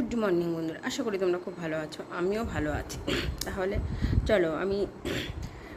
Good morning বন্ধুরা। আশা করি তোমরা খুব ভালো আছো। আমিও ভালো আছি। তাহলে চলো, আমি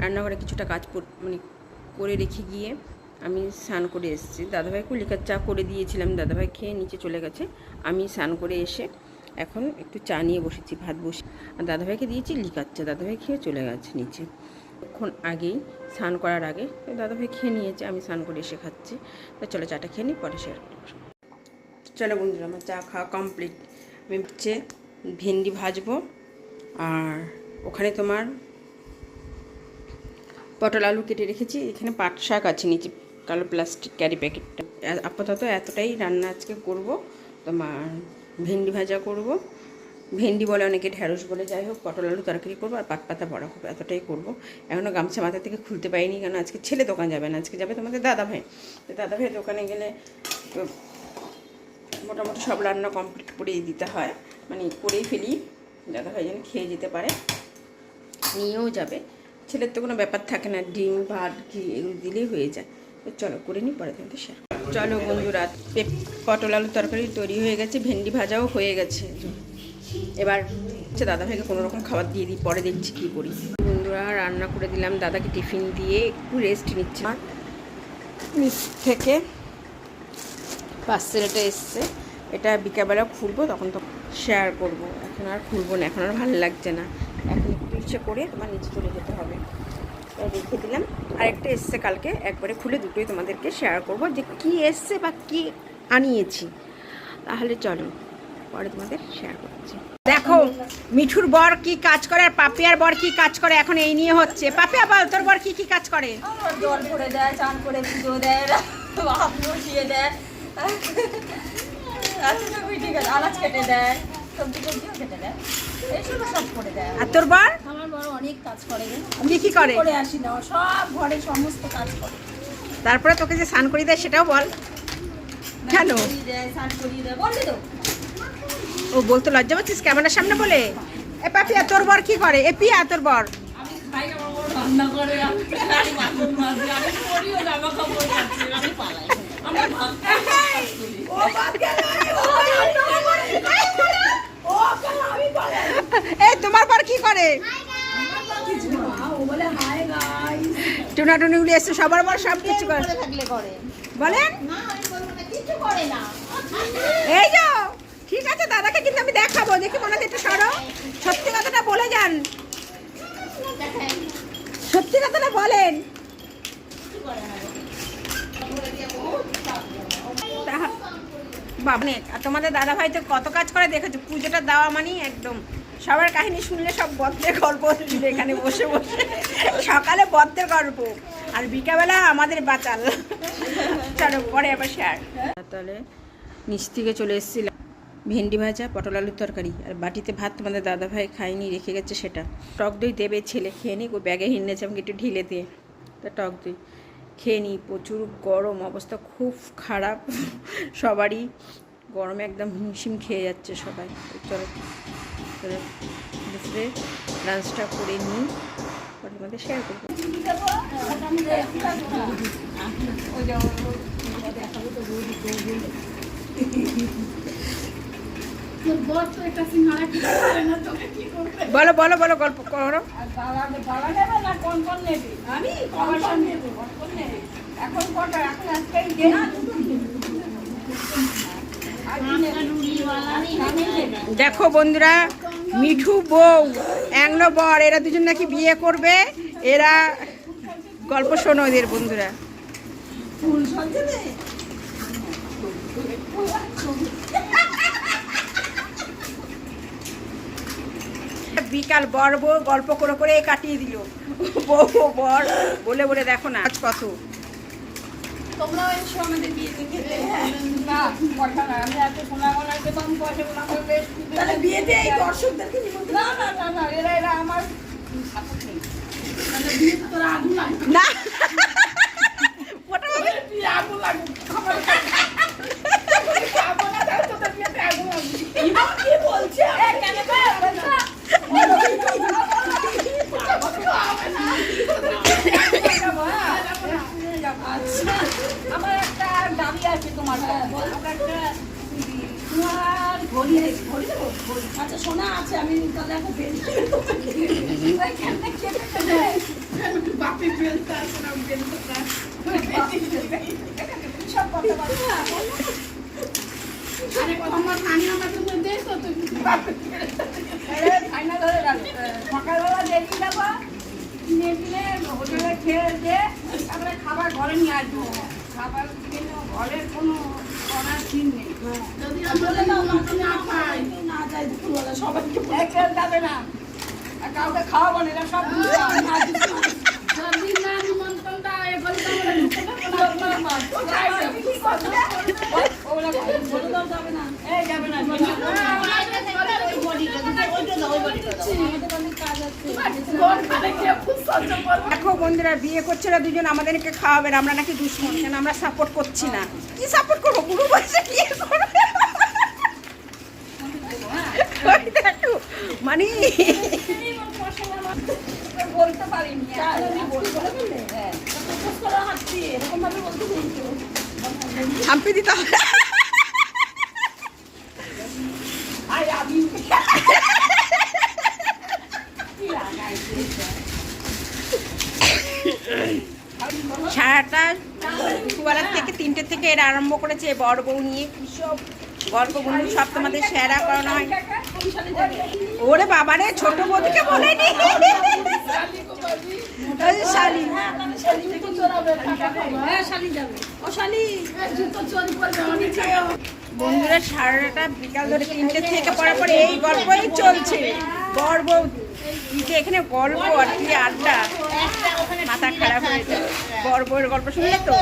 রান্নাঘরে কিছুটা কাজ মানে করে রেখে গিয়ে আমি স্নান করে এসেছি। দাদাভাইকে লিকার চা করে দিয়েছিলাম। দাদাভাই খেয়ে নিচে চলে গেছে। আমি স্নান করে এসে এখন একটু চা নিয়ে বসেছি, ভাত বসে। আর দাদাভাইকে দিয়েছি লিকার চা। দাদাভাই খেয়ে চলে গেছে নিচে। এখন আগেই স্নান করার আগে দাদাভাই খেয়ে নিয়েছে, আমি স্নান করে এসে খাচ্ছি। তো চলো, চাটা খেয়ে নিই, পরে শেয়ার চলো বন্ধুরা, আমার চা খাওয়া কমপ্লিট আমি হচ্ছে ভেন্ডি ভাজবো আর ওখানে তোমার পটল আলু কেটে রেখেছি, এখানে পাট শাক আছে নিচে, কালো প্লাস্টিক ক্যারি প্যাকেটটা আপাতত এতটাই রান্না আজকে করব, তোমার ভেন্ডি ভাজা করব। ভেন্ডি বলে অনেকে ঢ্যাঁড়স বলে, যাই হোক, পটল আলু তরকারি করব আর পাট পাতা বড়া করব, এতটাই করব। এখনও গামছা মাথা থেকে খুলতে পারিনি, কেন আজকে ছেলে দোকান যাবে না, আজকে যাবে তোমাদের দাদা ভাই দাদা ভাই দোকানে গেলে মোটামুটি সব রান্না কমপ্লিট করেই দিতে হয়। মানে করেই ফেলি দাদা ভাই যেন খেয়ে যেতে পারে। নিয়েও যাবে। ছেলের তো কোনো ব্যাপার থাকে না, ডিম, ভাত, ঘি এগুলো দিলেই হয়ে যায়। তো চলো করে নিই, পরে কিন্তু শেয়ার চলো বন্ধুরা পটল আলু তরকারি তৈরি হয়ে গেছে, ভেন্ডি ভাজাও হয়ে গেছে। এবার হচ্ছে দাদা ভাইকে কোনো রকম খাবার দিয়ে দিই, পরে দেখছি কী করি। বন্ধুরা, রান্না করে দিলাম, দাদাকে টিফিন দিয়ে একটু রেস্ট নিচ্ছে। নিচ থেকে পার্সেল এটা এসছে। এটা বিকালবেলা খুলবো, তখন তো শেয়ার করব। এখন আর খুলবো না, এখন আর ভালো লাগছে না। এখন একটু ইচ্ছে করে তোমার নিচে চলে যেতে হবে। রেখে দিলাম। আরেকটা এসছে কালকে, একবারে খুলে দুটোই তোমাদেরকে শেয়ার করব যে কি এসছে বা কি আনিয়েছি। তাহলে চলো, পরে তোমাদের শেয়ার করছি। দেখো, মিঠুর বর কি কাজ করে আর পাপিয়ার বর কি কাজ করে এখন এই নিয়ে হচ্ছে। পাপিয়া বল, তোর বর কি কি কাজ করে? জল ভরে দেয় চান করে পুজো দেয় দেয়। আচ্ছা সবই ঠিক আছে আনাজ কেটে দেয় সবজি টবজিও কেটে দেয় এইসব সব করে দেয় আর তোর বর? আমার বড় অনেক কাজ করে উনি কি করে? করে আসি না সব ঘরে সমস্ত কাজ করে। তারপরে তোকে যে স্নান করিয়ে দেয় সেটাও বল। কেন? ও বলতে লজ্জা পাচ্ছিস ক্যামেরার সামনে বলে? এ পাপিয়া তোর বর কি করে? এ পিয়া তোর বর? রান্না করে আমি আমি বাসন মাজি আমি করিও জামা কাপড় কাচ্ছি আমি পালাই। আমি ভাত ও বাদ গেল ও কেন আমি পালাই এ তোমার বর কি করে? টুনা টুনিগুলি এসে সবার বর সব কিছু করে। বলেন? এই যো, ঠিক আছে, দাদাকে কিন্তু আমি দেখাবো। দেখি মনে একটু সরো। সত্যি কথাটা বলে যান। সত্যি কথাটা বলেন। বাবনে, আর তোমাদের দাদা ভাই তো কত কাজ করে দেখেছ? পুজোটা দেওয়া মানেই একদম সবার কাহিনী শুনলে সব বদ্ধের গল্প এখানে বসে বসে। সকালে বদ্ধের গল্প, আর বিকাবেলা আমাদের বাঁচাল। চলো, পরে আবার শেয়ার তাহলে নিচ থেকে চলে এসেছিলাম। ভেন্ডি ভাজা, পটল আলুর তরকারি, আর বাটিতে ভাত তোমাদের দাদা ভাই খায়নি, রেখে গেছে সেটা। টক দই দেবে ছেলে, খেয়ে নিক, ও ব্যাগে হিন্নেছে আমাকে একটু ঢিলে দিয়ে। তা টক দই। খেয়ে নিই, প্রচুর গরম, অবস্থা খুব খারাপ। সবারই গরমে একদম হিমশিম খেয়ে যাচ্ছে সবাই। চলো দুপুরে লাঞ্চটা করে নিই তোমাদের শেয়ার করব। বলো বলো বলো গল্প করো। দেখো বন্ধুরা মিঠু বউ অ্যাংলো বর এরা দুজন নাকি বিয়ে করবে? এরা গল্প শোনো এদের বন্ধুরা। বিকাল বর বউ গল্প করে করে কাটিয়ে দিল। বউ বর বলে বলে দেখো না। আজ কত তোমরাও এসো আমাদের বিয়েতে খেতে না পয়সা না আমি এত সোনা গোনা পেতাম পয়সা গোনা করে বেশ তাহলে বিয়েতে এই দর্শকদেরকে না না না না এরা এরা আমার সাপোর্ট নেই মানে বিয়েতে তোরা আগুন না ওটা হবে বিয়ে আগুন লাগবে আমার খাব না তাহলে তোদের বিয়েতে আগুন লাগবে ইমাম কি বলছে এ কেন হবে না আচ্ছা আমার একটা দাবি আছে তোমার কাছে। আমার একটা তোমার বড়ি রে- বড়ি দেবো? বড়ি। আচ্ছা সোনা আছে আমি তাহলে কেটে বাপি বেলতে আসে না বেলতে সব কথা বলব না, বলো না। আরে আমার নানি আমাকে তো দেখ তো তুই ফাইনাল হয়ে গেল। সকালবেলা বেরিয়ে যাব। কিনে কিনে হোটেলে খেয়ে দিয়ে তারপরে খাবার ঘরে নিয়ে আসব। খাবার কিনে ঘরের কোনো করার সিন নেই। যদি না, পাই। না যায় দুপুরবেলা সবাইকে বলে। কেউ যাবে না। আর কাউকে খাওয়াবো না সব। যদি না নিমন্ত্রণ দেয় এগুলো যাবে, না। এই যাবে না, যাবে না। দেখো বন্ধুরা বিয়ে করছে না দুজন আমাদেরকে খাওয়াবে না আমরা নাকি দুশ্মন কেন আমরা সাপোর্ট করছি না? কি সাপোর্ট করব? গুরু বয়সে বিয়ে করবে? মানে বলতে পারিনি আমি বলতে পারলে হ্যাঁ প্রপোজ করা হাঁটছি এরকম ভাবে বলতে কিন্তু থাম্পি দিতে হবে আই আমি সারাটা দুপুরবেলা থেকে তিনটে থেকে এরা আরম্ভ করেছে বড় বউ নিয়ে। কি সব গল্পগুলো সব তোমাদের শেয়ার করানো হয়। ওরে বাবারে ছোট বৌদিকে শালি। হ্যাঁ যাবে। বন্ধুরা সারাটা বিকাল ধরে তিনটে থেকে পড়ার পরে এই গল্পই চলছে। কি এখানে গল্প আর কি আড্ডা। মাথা খারাপ হয়ে যায় বড় বউয়ের গল্প শুনলে তো?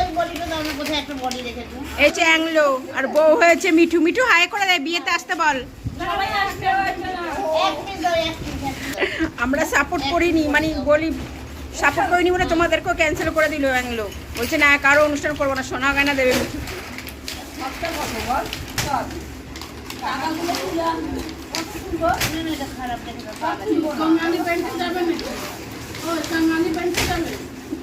এই যে অ্যাংলো আর বউ হয়েছে মিঠু। মিঠু হাই করে দেয় বিয়েতে আসতে বল। আমরা সাপোর্ট করিনি মানে বলি সাপোর্ট করিনি বলে তোমাদেরকেও ক্যান্সেল করে দিল অ্যাংলো। বলছে না কারও অনুষ্ঠান করব না সোনা গয়না দেবে মিঠু। সবটা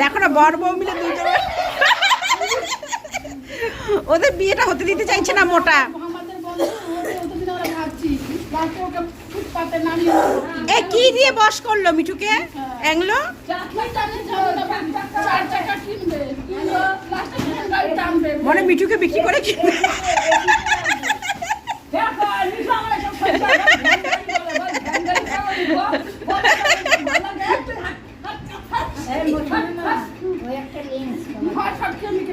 দেখো না, বর বউ মিলে ওদের বিয়েটা হতে দিতে চাইছে না মোটা। এ, কি দিয়ে বস করল মিঠুকে? অ্যাংলো? মনে মিঠুকে বিক্রি করে কিনবে।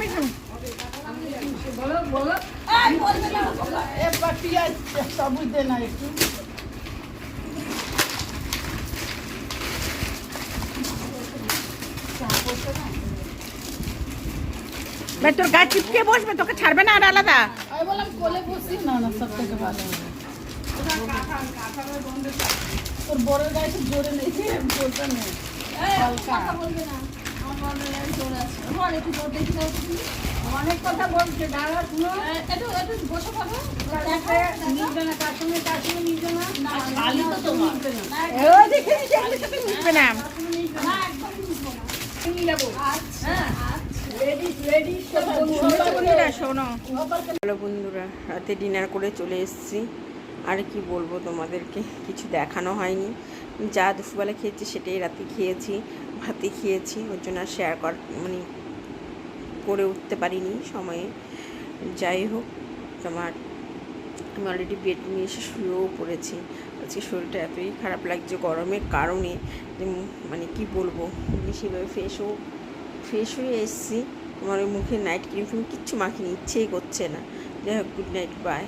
মিঠু এবার পেঁয়াজ সবুজ দে না একটু। ভাই তোর গা চিপকে বসবে তোকে ছাড়বে না আর আলাদা। আমি বললাম কোলে বসিয়ে না না সব থেকে ভালো তোর বড়ের গায়ে খুব জোরে নেই জোরটা নেই। হালকা। অনেক কথা বলছে দাঁড়া শুনো। একটু একটু বসে না তার সঙ্গে তার সঙ্গে মিলবে না। তো দেখে না। বন্ধুরা। শোনো হ্যালো বন্ধুরা রাতে ডিনার করে চলে এসেছি। আর কি বলব তোমাদেরকে কিছু দেখানো হয়নি। যা দুপুরবেলা খেয়েছি সেটাই রাতে খেয়েছি ভাতে খেয়েছি। ওর জন্য আর শেয়ার কর মানে করে উঠতে পারিনি সময়ে। যাই হোক তোমার আমি অলরেডি বেড নিয়ে এসে শুয়েও পড়েছি। আজকে শরীরটা এতই খারাপ লাগছে গরমের কারণে মানে কি বলব? সেভাবে ফ্রেশও ফ্রেশ হয়ে এসেছি। আমার ওই মুখে নাইট ক্রিম ফিম কিচ্ছু মাখিনি, ইচ্ছেই করছে না। যাই হোক গুড নাইট বাই